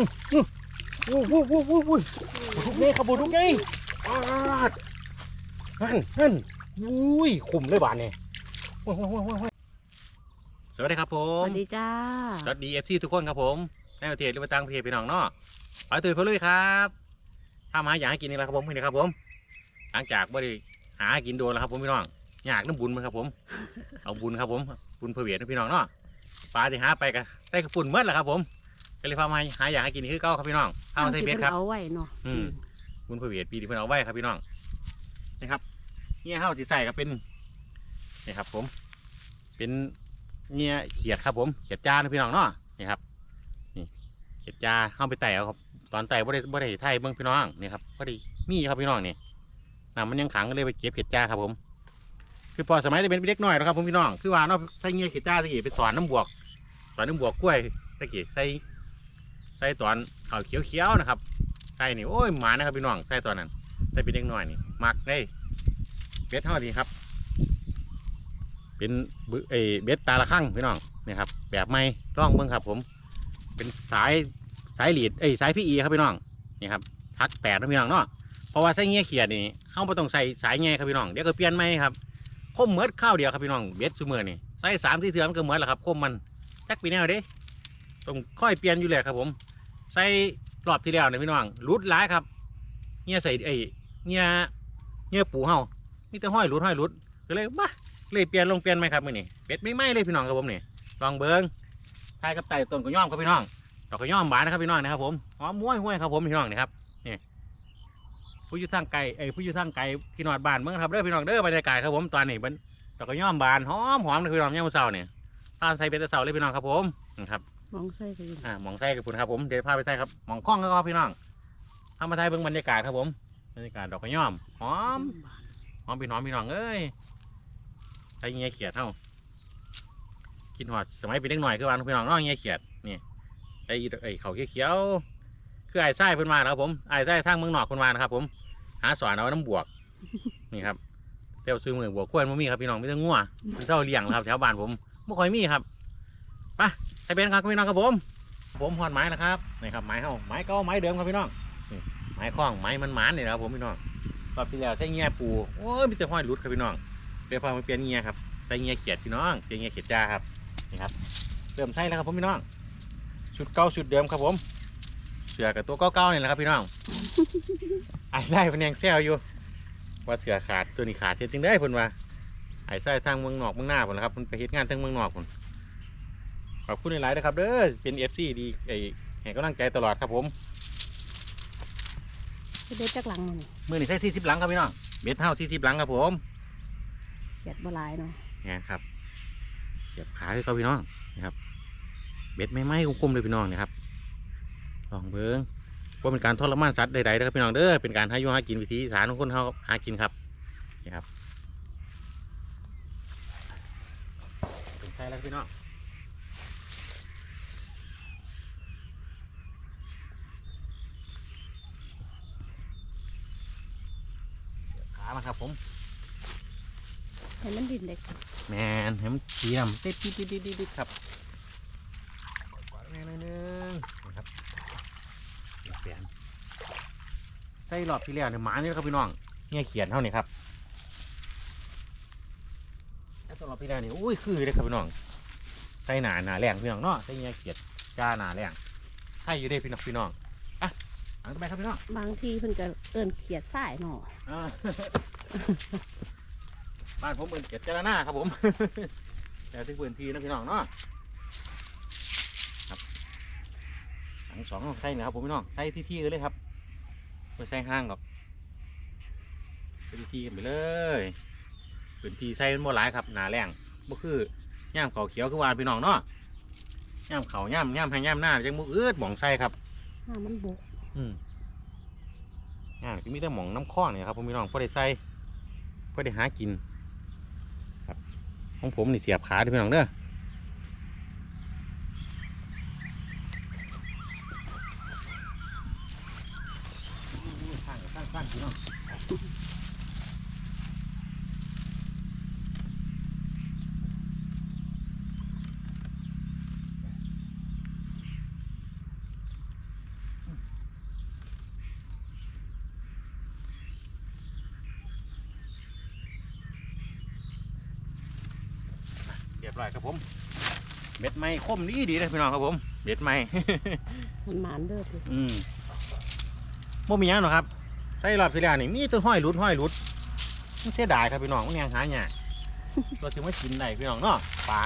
โอ้โหโอ้โหโอ้โหบุกนี่ครับบุกไงปาดนั่นนั่นอุ้ยขุมเลยบานเนี่ยสวัสดีครับผสม วัสดีจ้า สวัสดีเอฟซีทุกคนครับผมในประเทศหรือว่าต่างประเทศพี่น้องเนาะไปตุยพลุยครับถ้ามาอยากให้กินนี่แหละครับผมนี่ครับผม หลังจากบ่ได้หากินโดนแล้วครับผมพี่น้องอยากน้ำบุญมันครับผม เอาบุญครับผมบุญเผวียนพี่น้องเนาะปลาที่หาไปกันได้กระปุ่นเมื่อแหละครับผม ก็เลยพามาหาอยากให้กินนี่คือเก้าครับพี่น้องข้าวไทยเบสครับเอาไว้เนาะอืมบุญเผวียนปีที่เพิ่นเอาไว้ครับพี่น้องนี่ครับเนี่ยข้าวที่ใส่ก็เป็นนี่ครับ ผม เป็นเนี่ยเขียดครับ ผมเขียดจานะพี่น้องเนาะนี่ครับ นี่เขียดจาเข้าไปไต่เอาครับ ตอนไต่บ่ได้บ่ได้ไทยเบิ่งพี่น้องนี่ครับพอดีมีครับพี่น้องนี่น้ำมันยังขังก็เลยไปเก็บเขียดจาครับ ผม คือพอสมัยจะเป็นเด็กน้อยนะครับ ผมพี่น้องคือว่าเนาะใส่เงี้ยเขียดจาตะกี้ไปสอนน้ำบวกสอนน้ำบวกกล้วยตะกี้ใส่ ใส่ตอนข้าเขียวๆนะครับใส่นี่โอ้ยหมานะครับพี่น้องใส่ตอนนั้นใส่เป็นเด็กน้อยนี่มักได้เบ็ดเท่าดีครับ เป็นบึเอเบ็ดตาละข้างพี่น้องนี่ครับแบบไม่ต้องเบิ่งครับ ผม เป็นสายสายหลีดเอ้สายพี่อีครับพี่น้องนี่ครับทักแปดนะพี่น้องเนาะเพราะว่าใส่เงี้ยเขียดนี่เข้าไม่ต้องใส่สายเงี้ยครับพี่น้องเดี๋ยวก็เปลี่ยนไหมครับคมเมือดข้าวเดียวครับพี่น้องเบ็ดซูเมอร์นี่ใส่สามที่เถื่อมันก็เหมือนแหละครับคมมันจักปีแนวเด้ต้องค่อยเปลี่ยนอยู่เลยครับผม ใส่รอบที่แล้วนี่ยพี่น้องรุดหลายครับเงี้ยใส่ไอ้เงี้ยเงี้ยปูเฮามีแต่ห้อยรุดห้อยรุดก็เลยบ้าเลยเปลี่ยนลงเปลี่ยนไหมครับมือนี่เป็ดไม่ไหมเลยพี่น้องครับผมนี่ลองเบิ้งทายกับไต่ต้นกระย่อมครับพี่น้องดอกกระย่อมบานนะครับพี่น้องนะครับผมหอมม้วยห้วยครับผมพี่น้องนี่ครับนี่ผู้อยุทางไก่เอ้ผู้อยุทางไก่ที่นอดบานเมื่อครับเด้อพี่น้องเด้อบรรยากาศครับผมตอนนี้มันดอกกระย่อมบานหอมหอมเลยพี่น้องย่ามเสาเนี่ยพาใส่เป็ดต่เสาเลยพี่น้องครับผมนะครับ มองใส่กันอยู่อ่าหมองไส้กับคุณครับผมเดี๋ยวพาไปใส่ครับหมองคล้องครับพี่น้องทำมาไทยเบิ้งบรรยากาศครับผมบรรยากาศดอกกระย่อมหอมหอมพี่น้องพี่น้องเอ้ยไอ้เงี้ยเขียดเท่ากินหอดสมัยเป็นเด็กหน่อยคือวันพี่น้องน้องเงี้ยเขียดนี่ไอ้ไอ้เขาเขียวคือไอ้ไส้เพิ่นมานะครับผมไอ้ไส้ทางเมืองนอกเพิ่นมานะครับผมหาสอนเอาน้ำบวกนี่ครับเต้าซื้อมือบวกกล้วมันมีครับพี่น้องไมีแต่งัวมีเจ้าเลี้ยงครับแถวบ้านผมไม่ค่อยมีครับไป ใส่เป็นครับพี่น้องครับผม ผมหอดไม้นะครับนี่ครับไม้เฮาไม้เก่าไม้เดิมครับพี่น้องนี่ไม้คล้องไม้มันหมานนี่นะครับผมพี่น้องรอบที่แล้วใส่เงี้ยปูโอ้ยมีแต่ห้อยรุดครับพี่น้องเดี๋ยวพอมาเปลี่ยนเงี้ยครับใส่เงี้ยเขียดพี่น้องใส่เงี้ยเขียดจ้าครับนี่ครับเริ่มใส่แล้วครับผมพี่น้องชุดเก่าชุดเดิมครับผมเสือกับตัวเก่าๆนี่แหละครับพี่น้องไอ้ไส้เป็นยังแซวอยู่ว่าเสือขาดตัวนี้ขาดเสียจริงได้เพิ่นว่าไอ้ไส้ทางเมืองนอกเมืองหน้าพุ่นล่ะครับมันไปเฮ็ดงานทางเมืองนอกพุ่น ขอบคุณหลายๆนะครับเด้อเป็นเอฟซีดีไอ้ให้กำลังใจตลอดครับผมเด็ดจากหลังมันมือนี่ใส่สี่สิบหลังครับพี่น้องเบ็ดเท่าสี่สิบหลังครับผมเขียดบหลายเนาะนี่ครับเสียบขาให้เขาพี่น้องนะครับ เบ็ดไม่ไหม้คุ้มๆเลยพี่น้องนะครับลองเบิ้งว่าเป็นการทรมานสัตว์ใดๆนะครับพี่น้องเด้อเป็นการหาอยู่หากินวิธีอีสารของคนเขาหากินครับนี่ครับเป็นใช่แล้วครับพี่น้อง เสียบขามา ครับผมให้มันดินเด็กแมนให้มันสีดำติดติดติดติดติดครับกดๆแม่หน่อยหนึงนะครับเปลี่ยนใส่รอบที่แล้วเนี่ยหมาเนี่ยครับพี่น้องเนี่ยเขียนเท่านี้ครับแล้วตัวรอบที่แล้วนี่อุ้ยคือเลยครับพี่น้องใส่หนาหนาแรงพี่น้องเนาะใส่เนี่ยเขียดจ้าหนาแรงใช่อยู่ได้พี่น้องพี่น้องอะหลังต่อไปครับพี่น้องบางทีเพิ่นก็เอิ้นเขียดสายเนาะอ่า บ้านผมเป็นเจ็ดเจรนาครับผม แต่ที่พื้นที่นะพี่น้องเนาะครับทั้งสองใส่นะครับผมพี่น้องใส่ที่ๆกันเลยครับไม่ใส่ห้างหรอกใส่ที่ๆกันไปเลยพื้นที่ใส่เป็นโมหลายครับหนาแรงบ่คือย่ามเขาเขียวคือวานพี่น้องเนาะย่ามเขาย่ามย่ามให้ย่ามหน้าจังมุกอืดหมองใส่ครับถ้ามันบกอืมอ่าที่มีแต่หมองน้ำข้อเนี่ยครับผมพี่น้องพอได้ใส่ พอได้หากินครับของผมนี่เสียบขาเด้อพี่น้องเด้อข้างข้างข้างพี่น้อง ร้อยครับผมเบ็ดไม้คมดีดีเลยพี่น้องครับผมเบ็ดไม้ มันหมานเด้อพี่อืมบ่มีหยังหรอกครับใส่รอบที่แล้วนี่มีแตัวห้อยหลุดห้อยหลุดมันเสียดายครับพี่น้องมันยังหายาก เราถึงมากินได้พี่น้องเนาะปลา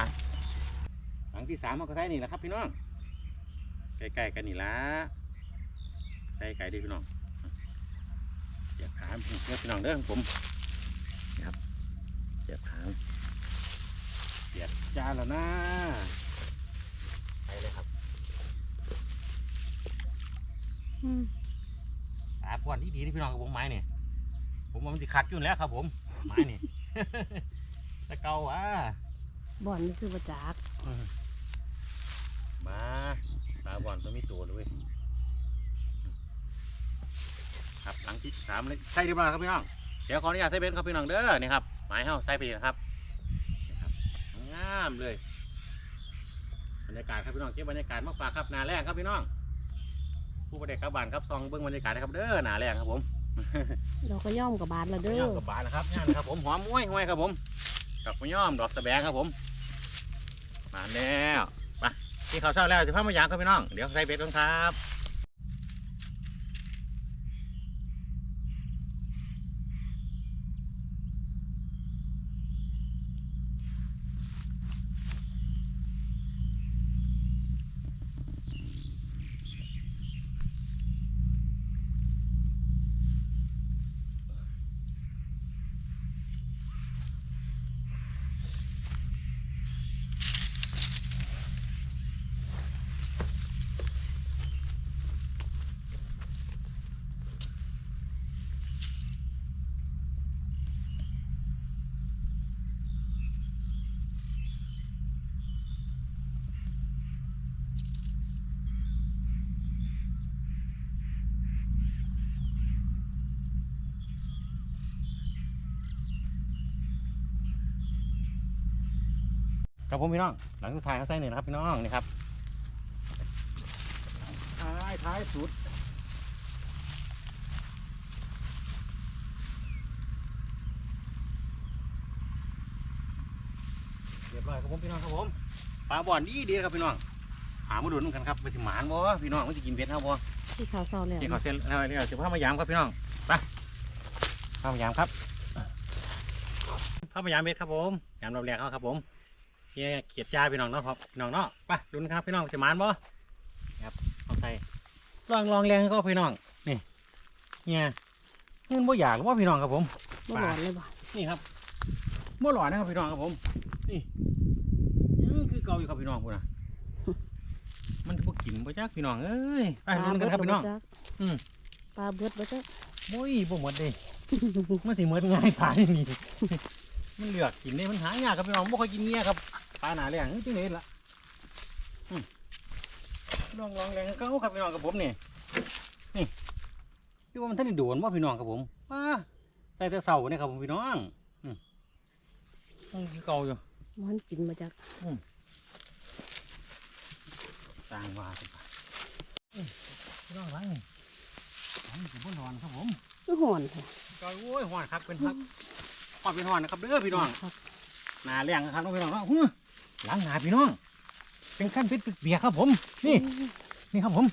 หลังที่สามมันก็ใส่นี่แหละครับ พี่น้องใกล้ๆกันนี่ละใส่ไก่ดีพี่น้องเสียบขาเพื่อนพี่น้องเด้อผมนี่ครับเสียบขา เสียบจานแล้วนะไปเลยครับอืมตาพวนที่ดีที่พี่น้องกับผมไม้เนี่ยผมว่ามันสิขัดอยู่แล้วครับ ผมไม้นี่ ตะเกาอะบ่อนนี่คือประจักษ์มาตาบอลตัวมีตัวเลยเว้ยครับหลังที่สามเลยใส่เรียบร้อยครับพี่น้องเดี๋ยวขออนุญาตใส่เบนครับพี่น้องเด้อนี่ครับไม้เฮาใส่ไปเลยนะครับนี่ครับ งามเลยบรรยากาศครับพี่น้องเก็บบรรยากาศมาฝากครับหนาแรงครับพี่น้อง ผู้ประเด็กกลับบานครับซองเบิ้งบรรยากาศนะครับเด้อหนาแรงครับผมเราก็ย่อมกับบาทละเด้ย่ออมกับบานนะครับงานครับผมหอมม้วยห้วยครับผมกับย่อมดอกสะแบงครับผม มาแล้วไปที่เขาวเช้าแล้วสิพามายางครับพี่น้อง เดี๋ยวใส่เบ็ดก่อนครับ ครับผมพี่น้อง หลังสุดท้ายเขาใส่เนี่ยนะครับพี่น้องนี่ครับท้ายท้ายสุดเรียบร้อยครับผมพี่น้องครับผมปลาบ่อนดีดีครับพี่น้องหามาดูนำกันครับไปถึงหมานบ่พี่น้องมันจะกินเบ็ดครับบ่ที่เขาเศร้าแล้วที่เขาเส้นแล้วเดี๋ยวจะพามายามครับพี่น้องไปพามายามครับพามายามเบ็ดครับผมยามรอบแรกเขาครับผม เฮียเขียดจ้าพี่น้องเนาะครับพี่น้องเนาะไปดูนะครับพี่น้องสิมานบ่ครับเอาใส่ลองลองแรงก็พี่น้องนี่เฮียเงินบ่อยากหรือว่าพี่น้องครับผมบ่หลอนเลยบ่นี่ครับบ่หลอนนะครับพี่น้องครับผมนี่ยังคือเก่าอยู่ครับพี่น้องพุ่นน่ะมันจะบ่กินบ่จักพี่น้องเอ้ยไปลุ้นกันครับพี่น้องปลาเดอืมปลาเบิดบ่จักโอ้ยบ่หมดเด้มันสิหมดง่ายตายนี่มันเลือกกินได้มันหายากครับพี่น้องบ่ค่อยกินเงี้ยครับ ปลาหนาแรงจังได๋ล่ะอืมลองลองแรงเก่าครับพี่น้องกับผมนี่นี่พี่ว่ามันท่านได้โดนว่าพี่น้องครับผมป้าใส่แต่เสาเนี่ยครับผมพี่น้องอืมมันคือเก่าอยู่มันกินบ่จักต่างว่าสิอืมพี่น้องไรนี่อันนี้คือบ่นอนครับผมคือห่อนแท้เก่าโอ้ยหอนครับเป็นครับหอนเป็นหอนนะครับเด้อพี่น้องครับหนาแรงนะครับน้องพี่น้องเนาะ อื้อหลังหนาพี่น้อง เป็นขั้นเป็นเปียกครับผม นี่ นี่ครับผม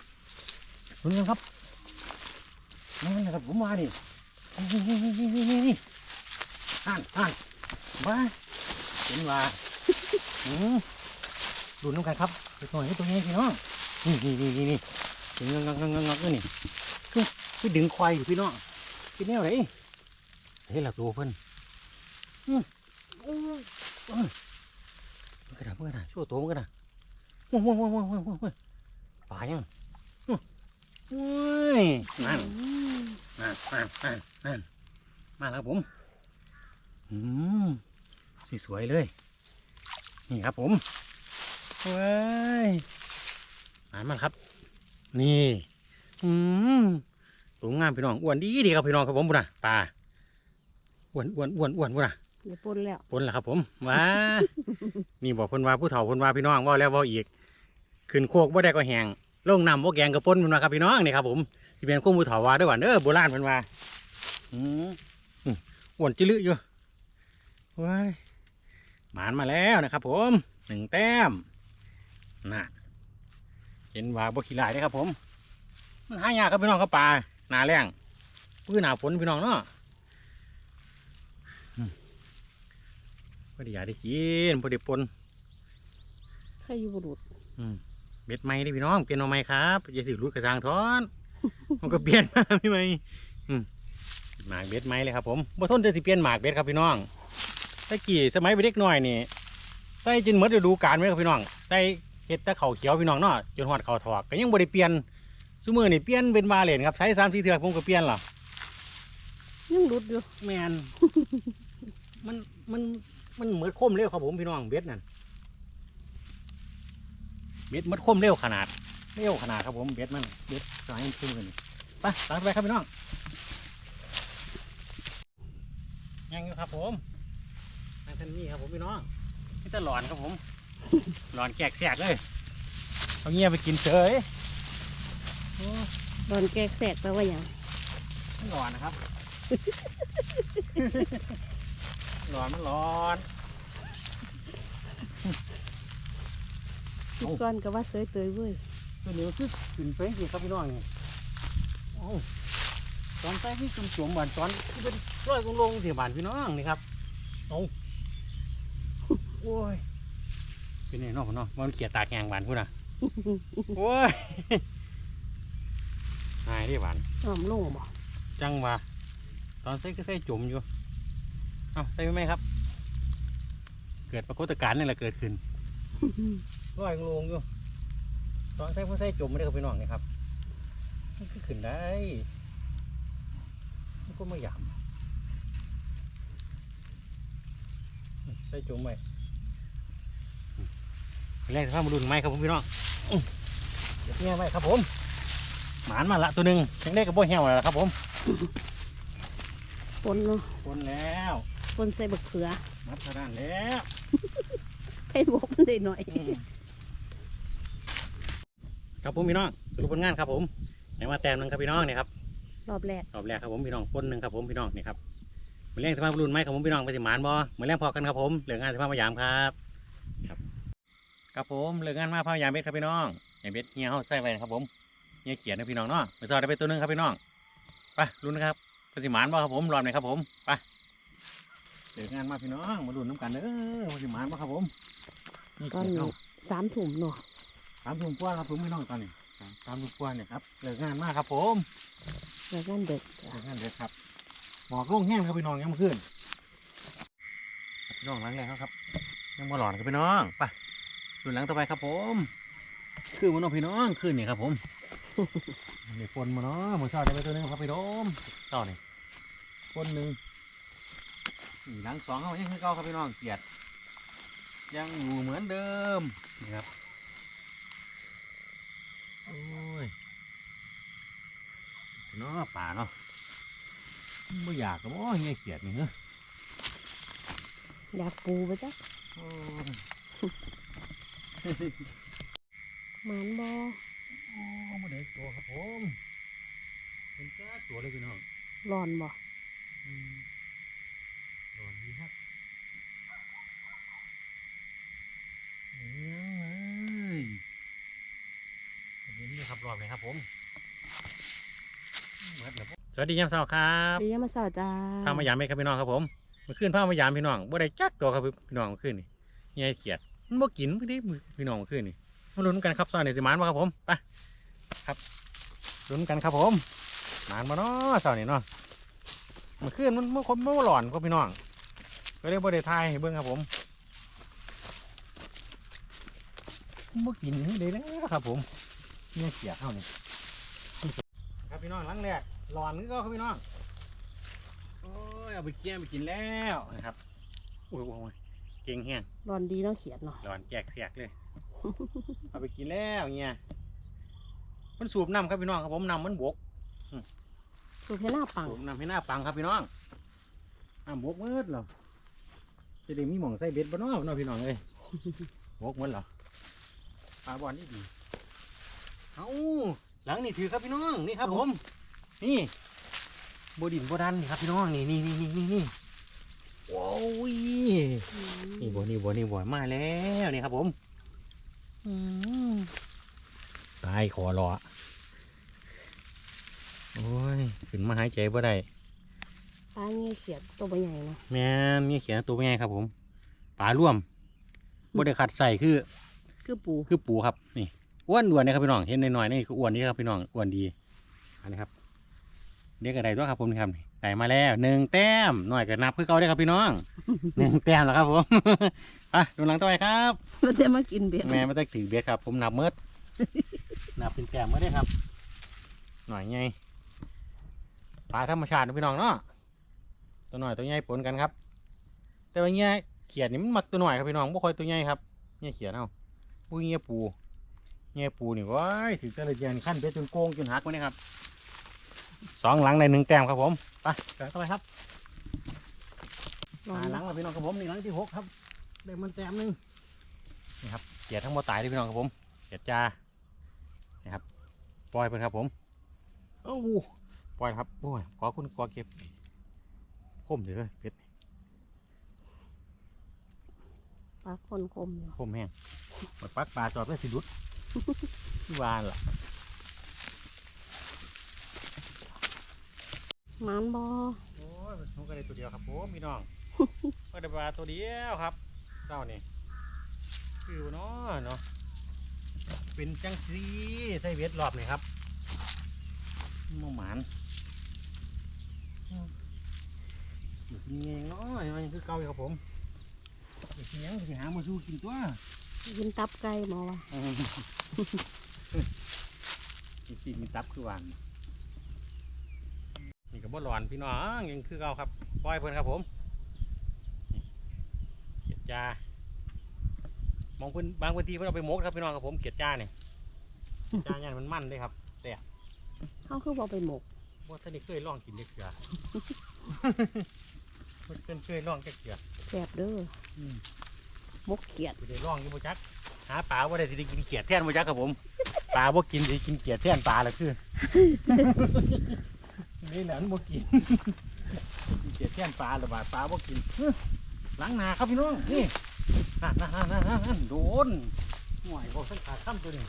ดูกันครับนั่นนะครับผมมาดินี่นี่นี่นี่นี่นี่อ่านอ่านมาเห็นว่าอืมดูน้ำกันครับไปตัวนี้ตัวนี้พี่น้องนี่นี่นี่นี่นี่ถึงงักงักงักงักนี่คือคือดึงควายอยู่พี่น้องกินแนวไหนเฮ้ยหละตัวเพิ่นอืมโอ้ ยเอ้ยมันกระดาษมันกระชั่วตัวมันกระดาษโอ้โหโอ้โหโอ้โหโอ้โหป่ายังอื้อโอ้ยนั่นนั่นนั่นนั่นนั่นมาแล้วผมอืมสวยๆเลย นี่ครับผมว้ยมามาครับ นี่อืมตัวงามพี่น้องอ้วนดีดีครับพี่น้องครับผมบุญนะปลาอ้วนอ้วนอ้วนอ้วนบุญนะ เดี๋ยวปนแล้วปนแล่ะครับ ผมว้านี่บอกพ่นว่าผู้เฒ่าพ่นว่าพี่น้องว่าแล้วว่าอีกขึ้นโคกบ่ได้ก็แหงลงนำบ่าแกงกระปนเพิ่นว่าครับพี่น้องนี่ครับผมสิเป็นคู่ผู้เฒ่าว่าด้อว่าเด้อโบราณพ่นว่าอืมอืมอ้วนจิลึอยู่ว้ายหมานมาแล้วนะครับ ผมหนึ่งแต้มน่ะเห็นว่าบ่ขี้ลายได้ครับ ผม มันหายากครับพี่น้องครับปลาหนาแรงพื้นหนาฝนพี่น้องเนาะอืมพ อดีอยากได้กินพอดีปนใครอยู่บุรุษอืมเบ็ดไม้ดิพี่น้องเปลี่ยนเอาไม้ครับอย่าสิรุดกระจางท้อน มันก็เปลี่ยนมาพี่ไหมอืมหมากเบ็ดไม้เลยครับผมบ่ทนจะสิเปลี่ยนหมากเบ็ดครับพี่น้องตะกี้สมัยเป็นเด็กน้อยนี่ใส่จนหมดฤดูกาลไหมครับพี่น้องใส่เห็ดแตะเข่าวเขียวพี่น้องเนาะจนหอดเข่าวถอกก็ยังบ่ได้เปลี่ยนซุมือนี่เปลี่ยนเป็นวาเลนครับใช้สามสี่เทือกผมก็เปลี่ยนหรอยังรุดอยู่แมนมันมัน มันเหมือนคมเร็วครับผมพี่น้องเบ็ดนั่นเบ็ดมันคมเร็วขนาดเร็วขนาดครับผมเบ็ดมันเบ็ดสายมันขึ้นกันไปตามไปครับพี่น้องยังอยู่ครับผมนั่งทันนี่ครับผมพี่น้องนี่ตะหลอนครับผมหลอนแกกแสกเลยเอาเงียไปกินเฉยโอ้ตอนแกกแสกแปลว่าอย่างมันร้อนนะครับ ร้อนมันร้อนทุกก้อนก็ว่าเสยเตยเว้ยตัวนี้มันคือขึ้นไปสิครับพี่น้องนี่โอ้ตอนใต้ที่จุ่มจุ่มๆบานตอนที่เป็นร้อยกงลงเสียบานพี่น้องนี่ครับเอาโอ้ยเป็นไงเน้องพี่น้องมันเขียดตากแหงบานพูดนะโอ้ยหายดิบานอ้อมลงบ่จังวะตอนใส่ก็ใส่จุ่มอยู่ เอาใส่ไหมครับ เกิดปรากฏการณ์นี่แหละเกิดขึ้นร้อยลงอยู่ตอนใส่ก็ใส่จุ่มไม่ได้ครับพี่น้องนี่ครับมันก็ขึ้นได้มันก็ไม่หยามใส่จุ่มไปแรกถ้ามาดูไหมครับผมพี่น้องอื้อเดี๋ยวเนี่ยไว้ครับผม หมานมาละตัวหนึ่งยังได้กับโบเหี่ยวแล้วล่ะครับผมปนเนาะคนแล้วป นใส่บักเขือมัดเท่านั้นแล้วให้บกมันได้หน่อย ครับผมพี่น้องสรุปผลงานครับผมยังมาแต้มหนึงครับพี่น้องนี่ครับรอบแรกรอบแรกครับผมพี่น้องคนหนึ่งครับผมพี่น้องนี่ครับเหมือนแรงสภาพรุ่นไหมครับผมพี่น้องไปสิหมานบ่เหมือนแรงพอกันครับผมเหลืองานสภาพมายามครับครับครับผมเหลืองานมาพายามเบ็ดครับพี่น้องอย่างเบ็ดเฮียเขาใส่ไว้นะครับผมเฮียเขียนนะพี่น้องเนาะไปสอดได้ไปตัวหนึงครับพี่น้องไปรุ่นนะครับไปสิหมานบ่ครับผมรอบไหนครับผมไป เหลืองานมาพี่น้องมาลุ้นน้ำกันเด้อไปสิหมานบ่ครับผมนี่ตอนเขียนนี้เอาสามถุ่มเนาะสามทุ่มกว่าครับผมพี่น้องตอนนี้สามทุ่มกว่าเนี่ยครับเลิกงานมากครับผมแล้วกันเด็กเลิกงานเลยครับหมอกลงแห้งครับพี่น้องยังไม่ขึ้นพี่น้องหลังแรกครับยังมาหลอนครับพี่น้องไปดูหลังต่อไปครับผมคือมันน้องพี่น้องขึ้นนี่ครับผมนี่ฝนมาเนาะมือเช้าได้ไปตัวหนึงครับพี่โดมเช้านี่ฝนหนึ่งนี่ หลังสองเขายังคือเก่าครับพี่น้องเกียดยังอยู่เหมือนเดิมนี่ครับโอ้ยเนาะป่าเนาะไม่อยากหรอกโอ้ยเงี้ยเขียดนี่เหรออยากปูไปจ้ะโอ้ยหมันบ่โอ้มาเด็กตัวครับผมเป็นแค่ตัวเลยพี่น้องร้อนบ่ อืมโดนดีครับเอ้ยเห็นนี่ครับรอบไหนครับผมเหมือนแบบสวัสดียามเช้าครับเรียมาสาวจ้าพามายามไหมครับพี่น้องครับผมเมื่อคืนพามายามพี่น้องบ่ได้จักตัวครับพี่น้องเมื่อคืนนี่เงี้ยเขียดมันบ่กินพี่ดิพี่น้องเมื่อคืนนี่มาลุ้นกันครับซอยนี่สิมานบ่ครับผมไปครับลุ้นกันครับผมมานบ่เนาะซอยนี่เนาะเมื่อคืนมันมันคนมันบ่หลอนครับพี่น้อง ก็เลยบ่ได้ทายให้เบิ่งครับผมมันบ่กินเลยแล้วครับผมเงี้ยเขียดเท่านี้ครับพี่น้องหลังแรกหลอนนี่ก็ครับพี่น้องโอ้ยเอาไปเกี้ยไปกินแล้วนะครับโอ้ยโอ้ยเก่งแห้งร้อนดีเนาะเขียดเนาะร้อนแจกเสียกเลย เอาไปกินแล้วเนี่ยมันสูบน้ำครับพี่น้องครับผมน้ำมันบกสูบให้หน้าปังสูบน้ำให้หน้าปังครับพี่น้องน้ำบกหมืดเหรอ จะได้มีหม่องใส่เบ็ดบ่เน้อน้องพี่น้องเอ้ยบกหมืดเหรอปลาบอลนี่ดีเอาหลังนี่ถือครับพี่น้องนี่ครับผม นี่บดินบดันนี่ครับพี่น้องนี่นี่นี่นี่นี่นี่โอ้ยนี่บัวนี่บัวนี่บัวมาแล้วนี่ครับผมอืมตายขอรอโอ้ยขึ้นมาหายใจบ่ได้ ปลาเงี้ยเขียดตัวใหญ่เนาะแม่นนี่เขียนตัวเป็นไงครับผมปลาร่วมบ่ได้ขัดใส่คือ คือปูคือปูครับนี่อ้วนด่วนนะครับพี่น้องเห็นหน่อยๆนี่คืออ้วนนี่ครับพี่น้องอ้วนดีอันนี้ครับเด็กกระไดตัวครับผมนี่ครับนี่ได้มาแล้วหนึ่งแต้มหน่อยก็นับคือเก่าได้อครับพี่น้องหนึ่งแต้มแล้วครับผมอะดูหลังต่อไปครับเราจะมากินเบ็ดแม่ไม่ต้องถือเบ็ดครับ ผมนับเมิดนับเป็นแต้มเมื่อได้ครับ หน่อยไงปลาธรรมชาตินะพี่น้องเนาะ ตัวหน่อยตัวใหญ่ปนกันครับ แต่ว่าเงี้ยเขียดนี่มันมักตัวหน่อยครับพี่น้องบ่ค่อยตัวใหญ่ครับเงี้ยเขียดเอาปุ้ยเงี้ยปูเงี้ยปูนี่ว้ายถือแต่ละเดือนขั้นเบ็ดจนโกงจนหักมาเนี่ครับสองหลังในหนึ่งแต้มครับผมไปเดี๋ยวต่อไปครับหลังแล้วพี่น้องครับผมนี่หลังที่หกครับได้มันแต้มหนึ่งนี่ครับเขียดทั้งหมดตายเลยพี่น้องครับผมเขียดจ้านี่ครับปล่อยเพิ่นครับผมโอ้โหปล่อยครับโอ้ยขอคุณขอเก็บ คมเดี๋ยวเลยเพ็ดปลาคนคมอยู่คมแห้งหมดปักปลาจอดไว้สิดุดที่วานล่ะหมันบอโอ้ยมันก็ได้ตัวเดียวครับผมพี่น้องก็ได้ปลาตัวเดียวครับเจ้านี่คือเนาะเนาะเป็นจังสีใส่เวทรอบนี่ครับหมหมานอืม อยู่กินเองเนาะยังคือเก่าอยู่ครับผมเดี๋ยวสิยังสิหามาสู้กินตัวกินตับไก่หมอวะอืมนี่สิมีตับคือหวานนี่ก็บ่ร้อนพี่น้องยังคือเก่าครับปล่อยเพิ่นครับผมนี่เกียดจ้ามองเพิ่นบางพื้นที่เพิ่นเอาไปหมกครับพี่น้องครับผมเกียดจ้าเนี่ยเกียดจ้าเนี่ยมันมันเลยครับเขาคือบอกไปหมกว่าท่านได้เคยลองกินเด็กเกือ มันเป็นเคยลองแค่เกือแสบเด้ออมหมกเขียดสิได้ลองอยี่บ่จักหาปลาว่าได้สิได้กินเขียดแทนบ่จักครับผม ปลาบ่กินสิกินเขียดแทนปลาละคือ นี่แหละมันบ่กินกินเขียดแทนปลาหรือบาดปลาบ่กินเอ้อหลังหนาครับพี่น้องนี่นั่นนั่นนั่นนั่นนั่นโดนห่วยบอกสังขาดข้ามตัวนี้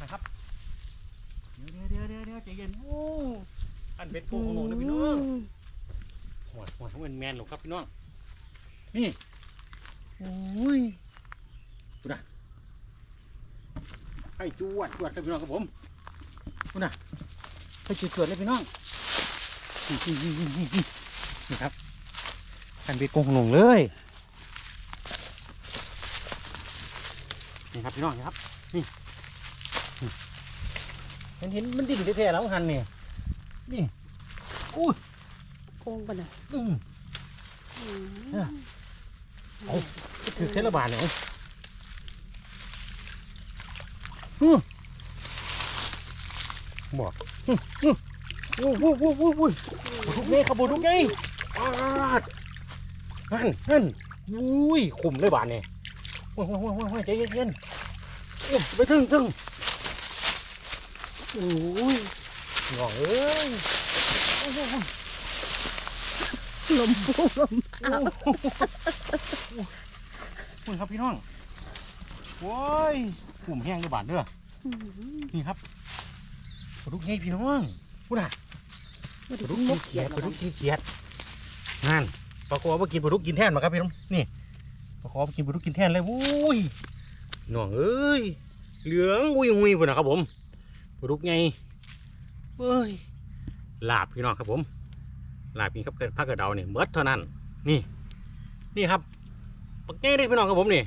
นะครับเดี๋ยวเดี๋ยวเดี๋ยวเดี๋ยวใจเย็นโอ้อันเบ็ดโกงของหนูนะพี่น้อง ม หัวหัวมันแมนหรอกครับพี่น้อง นี่ โอ้ยดูนะให้จวดจวดครับพี่น้องครับผมดูนะให้จวดจวดเลยพี่น้องนี่นี่นี่นี่นี่นี่ครับกันเบ็ดโกงของหนูเลย นี่ครับพี่น้องนี่ครับ นี่นี่เห็นเห็นมันดิ่งแท้ๆแล้วหันเนี่ยนี่อู้ย โค้งกันนะอืมอืมเออเอาคือเทศบาลเนี่ยอือบอกอื้ออื้อโอ้โหโอ้โหโอ้โหบุดุกนี่ครับบุดุกไงปาดนั่นนั่นอุ้ยขุมเลยบานเนี่ยโอ้ยโอ้ยโอ้ยโอ้ยใจเย็นๆโอ้ยไปถึงถึงโอ้ยงอกเอ้ยโอ้ยโอ้ยโอ้ย ลมปูลมโอ้โหคุณครับพี่น้องโว้ยกลุ่มแห้งด้วยบาทเด้อนี่ครับปลาดุกใหญ่พี่น้องพูดอะบ่ปได้ลาดุกกินหมกินกเขีเขียดปลาดุกหรอกินเขียดนั่นปลาโคว่ากินปลาดุกกินแท่นมาครับพี่น้องนี่ปลาโคว่ากินปลาดุกกินแท่นเลยวุ้ยน้องเอ้ยเหลืองอุ้ยอุ้ยพุ่นนะครับผมปลาดุกไงเอ้ยลาบพี่น้องครับผม ลาบกินกับผักกระเดาเนี่ยเบิดเท่านั้น นี่ นี่ครับปักใหญ่เลยพี่น้องครับผมนี่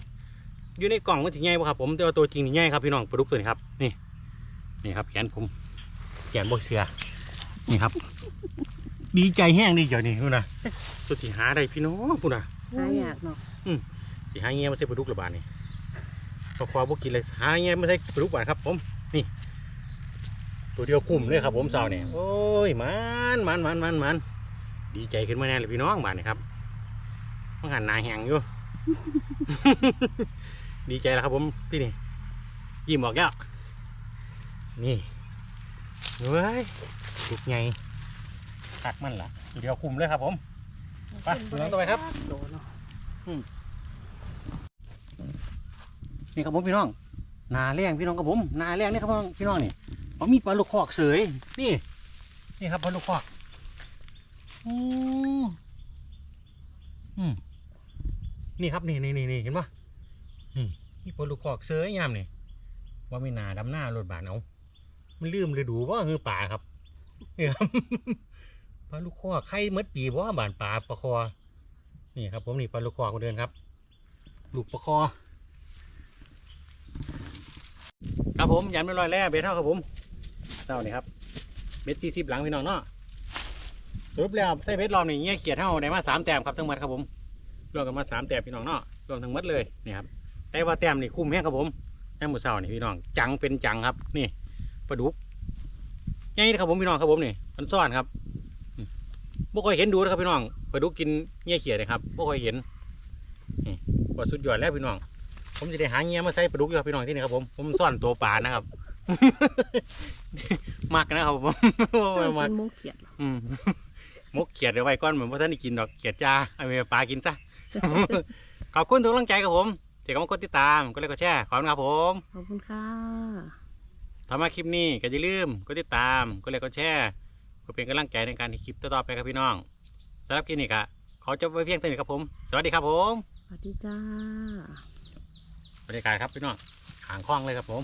อยู่ในกล่องมันถึงใหญ่ป่ะครับผมแต่ว่าตัวจริงนี่ใหญ่ครับพี่น้องปลาดุกตัวนี้ครับ นี่ นี่ครับ แขนผม แขนบกเสือนี่ครับ ดีใจแห้งดีเดี๋ยวนี้พูดนะตัวที่หาได้พี่น้องพูดนะหายากเนาะที่หาเงี้ยมาใส่ปลาดุกระบาดนี่พอควาบกินเลยหาเงี้ยมาใส่ปลาดุกบาดครับ ผม นี่ ตัวเดียวคุ้มเลยครับ ผมเสาเนี่ยโอ้ยมันมันมันมันมัน ดีใจขึ้นมาแน่เลยพี่น้องบาดนี่ครับมันหันนาแหงอยู่ ดีใจแล้วครับผมที่นี่ยิ้มออกแล้วนี่เฮ้ยดุกไงตักมันล่ะเดียวคุมเลยครับผมไปกินน้องต่อไปครับนี่ครับผมพี่น้องนาแรงพี่น้องครับผมนาแรงนี่ครับพี่น้องพี่น้องนี่เขามีปลาลูกคอกเสยนี่ นี่ครับปลาลูกคอก โอ้อืมนี่ครับนี่นี่นี่เห็นปะนี่นี่ปลาลูกคอกเสยยามนี่ว่ามีนาดำหน้ารถบานเอามันลืมฤดูว่าคือป่าครับนี่ครับปลาลูกคอกไข่เมดปีว่าบานป่าปลาคอนี่ครับ ผมนี่ปลาลูกคอคนเดินครับ ลูกปลาคอครับผมยำเรียบร้อยแล้วเบสเท่าครับผมเท่านี่ครับเบสสี่สิบหลังพี่น้องเนาะ สรุปแล้วใส่เบสรอบนี่เงี้ยเกียรติเท่าได้มาสามแต้มครับทั้งหมดครับผมรวมกันมาสามแต้มพี่น้องเนาะรวมทั้งหมดเลยนี่ครับแต่ว่าแต้มนี่คุ้มแห้งครับผมแต้มหมูเศร้านี่พี่น้องจังเป็นจังครับ นี่ปลาดุกง่ายครับผมพี่น้องครับผมนี่มันซ่อนครับบ่ค่อยเห็นดูนะครับพี่น้องปลาดุกกินเงี้ยเขียดนะครับบ่ค่อยเห็นนี่ว่าสุดยอดแล้วพี่น้อง ผมจะได้หาเงี้ยมาใส่ปลาดุกอยู่ครับพี่น้องที่นี่ครับผมผมซ่อนตัวปลานะครับมักนะครับผมสร้างมักเป็นมุกเขียดเหรออื มมกเขียดเอาไว้ก่อนเหมือนว่าท่านได้กินดอกเขียดจ้าเอาไปปลากินซะ ขอบคุณทุกกำลังใจครับผมเสียงมากดติดตามก็เลยกดแชร์ขอบคุณครับผมขอบคุณค่ะถ้ามาคลิปนี้ก็อย่าลืมกดติดตามก็เลยกดแชร์เพื่อเป็นกำลังใจในการที่คลิปต่อๆไปครับพี่น้องสำหรับคลิปนี้ก็ขอจบไว้เพียงเท่านี้ครับผม สวัสดีครับผมสวัสดีจ้าบรรยากาศครับพี่น้องขางคล้องเลยครับผม